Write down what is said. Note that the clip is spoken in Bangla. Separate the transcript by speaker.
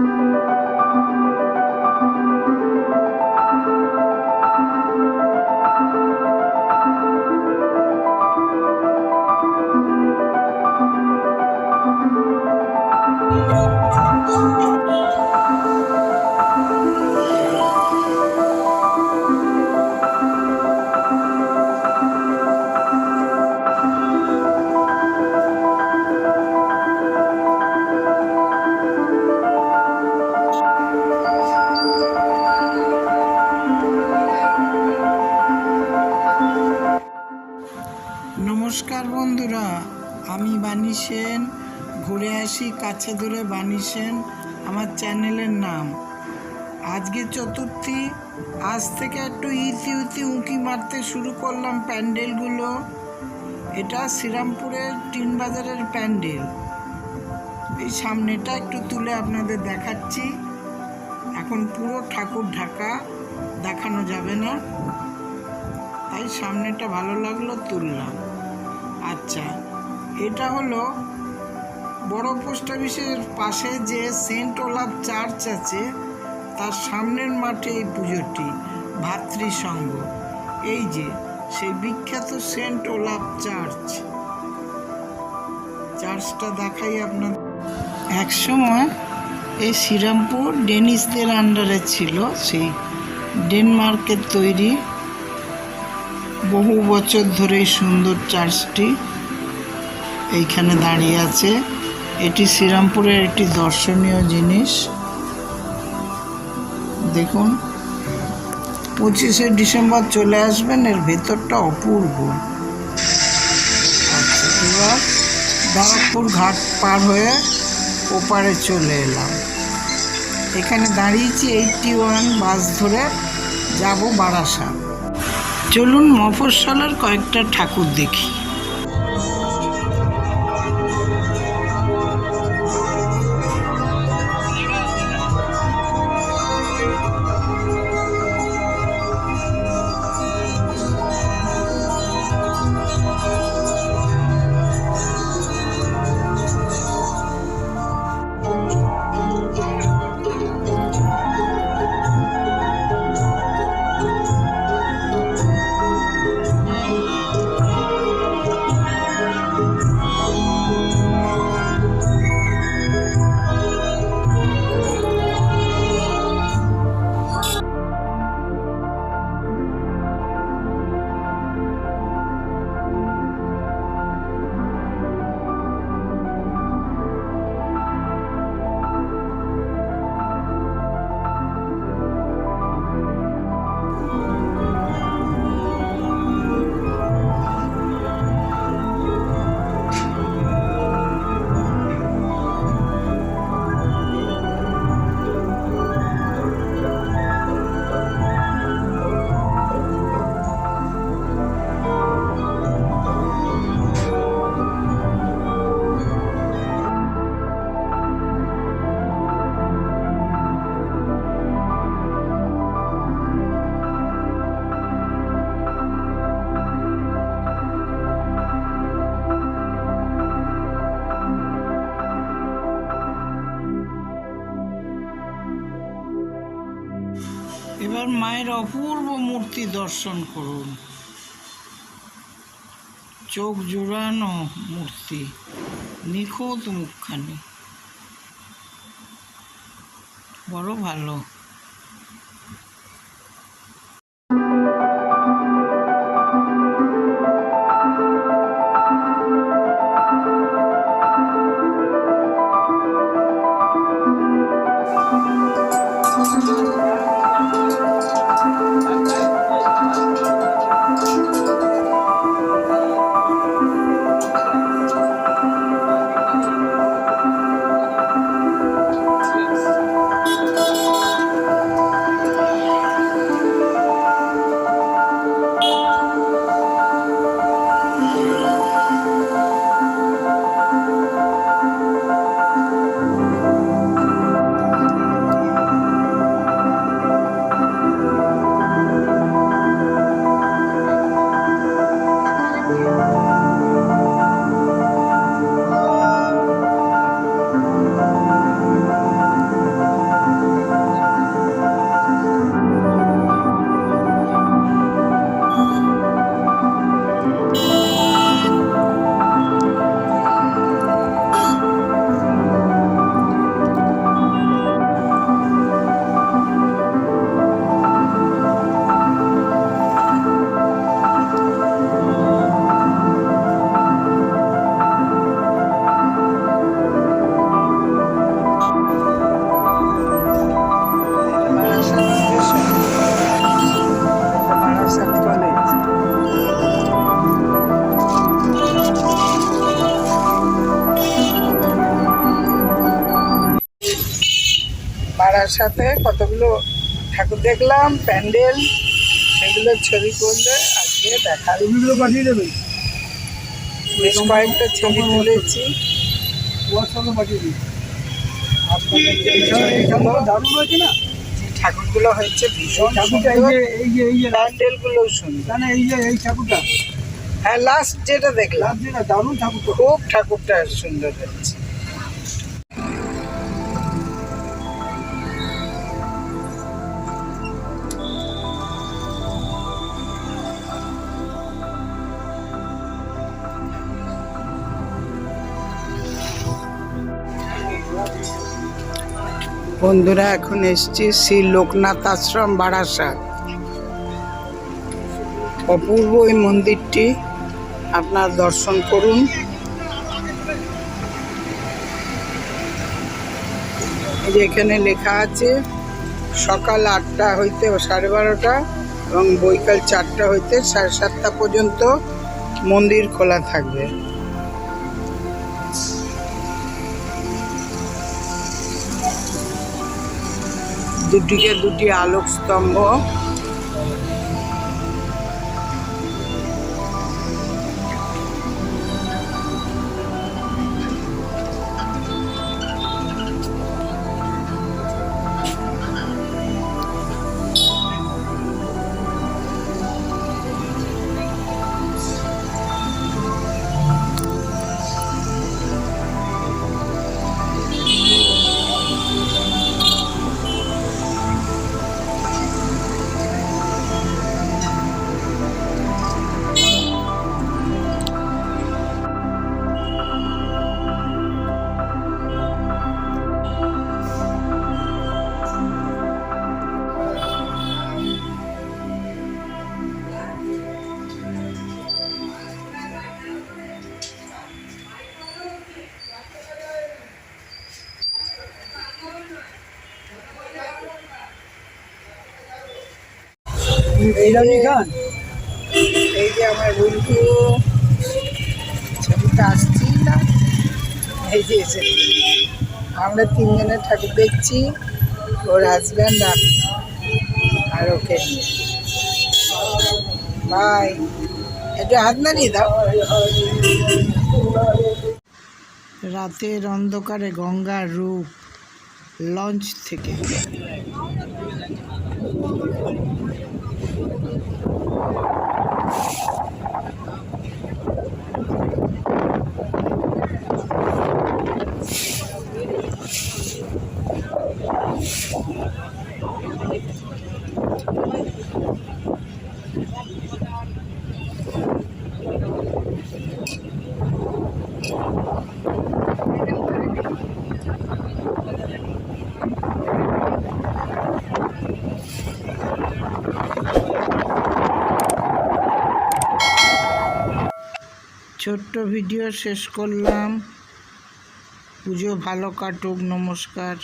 Speaker 1: Thank you. নমস্কার বন্ধুরা, আমি বাণী সেন। ঘুরে আসি কাছে দূরে বাণী সেন, আমার চ্যানেলের নাম। আজকে চতুর্থী, আজ থেকে একটু ইতি উতি উঁকি মারতে শুরু করলাম প্যান্ডেলগুলো। এটা শ্রীরামপুরের টিন বাজারের প্যান্ডেল। এই সামনেটা একটু তুলে আপনাদের দেখাচ্ছি। এখন পুরো ঠাকুর ঢাকা দেখানো যাবে না। তাই সামনেটা ভালো লাগল, তুললাম। আচ্ছা এটা হলো বড় পোস্ট অফিসের পাশে যে সেন্ট ওলাভ চার্চ আছে, তার সামনের মাঠে এই পুজোটি ভাতৃসংঘ এই যে, সেই বিখ্যাত সেন্ট ওলাভ চার্চ। চার্চটা দেখাই আপনার একসময় এই শ্রীরামপুর ডেনিসদের আন্ডারে ছিল সেই ডেনমার্কের তৈরি বহু বছর ধরে এই সুন্দর চার্চটি এইখানে দাঁড়িয়ে আছে। এটি শ্রীরামপুরের একটি দর্শনীয় জিনিস। দেখুন, পঁচিশে ডিসেম্বর চলে আসবেন, এর ভেতরটা অপূর্ব। আচ্ছা এবার ঘাট পার হয়ে ওপারে চলে এলাম। এখানে দাঁড়িয়েছি এইটটি ওয়ান বাস ধরে যাব বারাসাত। চলুন মফস্বলের কয়েকটা ঠাকুর দেখি। এবার মায়ের অপূর্ব মূর্তি দর্শন করুন। চোখ জোড়ানো মূর্তি নিখুঁত মুখখানি। বড় ভালো। বাড়ার সাথে কতগুলো ঠাকুর দেখলাম প্যান্ডেল সেগুলো ছবি করলে আজকে দেখা
Speaker 2: ছবিগুলো পাঠিয়ে দেবেন
Speaker 1: বেশ কয়েকটা ছবি তুলেছি।
Speaker 2: পাঠিয়ে ঠাকুরটা দারুণ হয়েছে না?
Speaker 1: ঠাকুরগুলো হয়েছে ভীষণ
Speaker 2: ঠাকুরটা এই যে এই যে এই যে
Speaker 1: প্যান্ডেলগুলো সুন্দর।
Speaker 2: না এই যে এই ঠাকুরটা।
Speaker 1: হ্যাঁ লাস্ট যেটা দেখলাম
Speaker 2: দারুণ ঠাকুরটা।
Speaker 1: খুব ঠাকুরটা সুন্দর হয়েছে। বন্ধুরা, এখন এসছি শ্রী লোকনাথ আশ্রম, বারাসাত। অপূর্ব এই মন্দিরটি, আপনার দর্শন করুন। এখানে লেখা আছে, সকাল আটটা হইতে সাড়ে বারোটা এবং বৈকাল চারটা হইতে সাড়ে সাতটা পর্যন্ত মন্দির খোলা থাকবে। দুটিকে দুটি আলোক স্তম্ভ
Speaker 2: গান
Speaker 1: এই যে আমার ছবিটা আসছি এই যে এসেছে আমরা তিনজনে ঠাকুর দেখছি, ওর হাজব্যান্ড আর ওকে। বাই হাত দাও। রাতের অন্ধকারে গঙ্গার রূপ লঞ্চ থেকে। ছোট্ট ভিডিও শেষ করলাম। পুজো ভালো কাটুক নমস্কার।